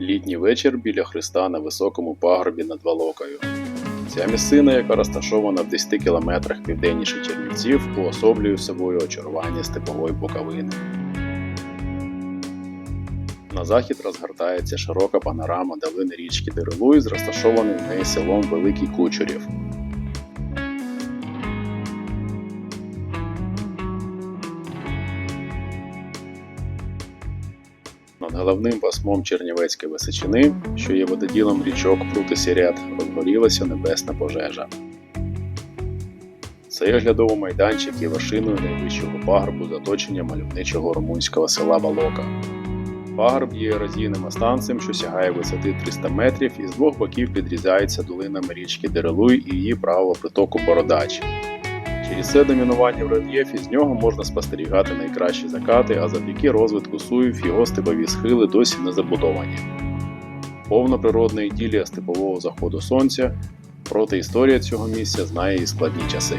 Літній вечір біля Христа на високому пагорбі над Волокою. Ця місцина, яка розташована в 10 кілометрах південніше Чернівців, уособлює собою очарування степової боковини. На захід розгортається широка панорама долини річки Дерилуй з розташованим в неї селом Великий Кучурів. Над головним пасмом Чернівецької Височини, що є вододілом річок Прут і Сірят, розгорілася небесна пожежа. Цей оглядовий майданчик є вершиною найвищого пагорбу з оточення мальовничого румунського села Волока. Пагорб є ерозійним останцем, що сягає висоти 300 метрів і з двох боків підрізається долинами річки Дерелуй і її правого притоку Бородач. Через все домінування в рельєфі з нього можна спостерігати найкращі закати, а завдяки розвитку суїв його степові схили досі не забудовані. Повноприродна іділія степового заходу сонця, проте історія цього місця знає і складні часи.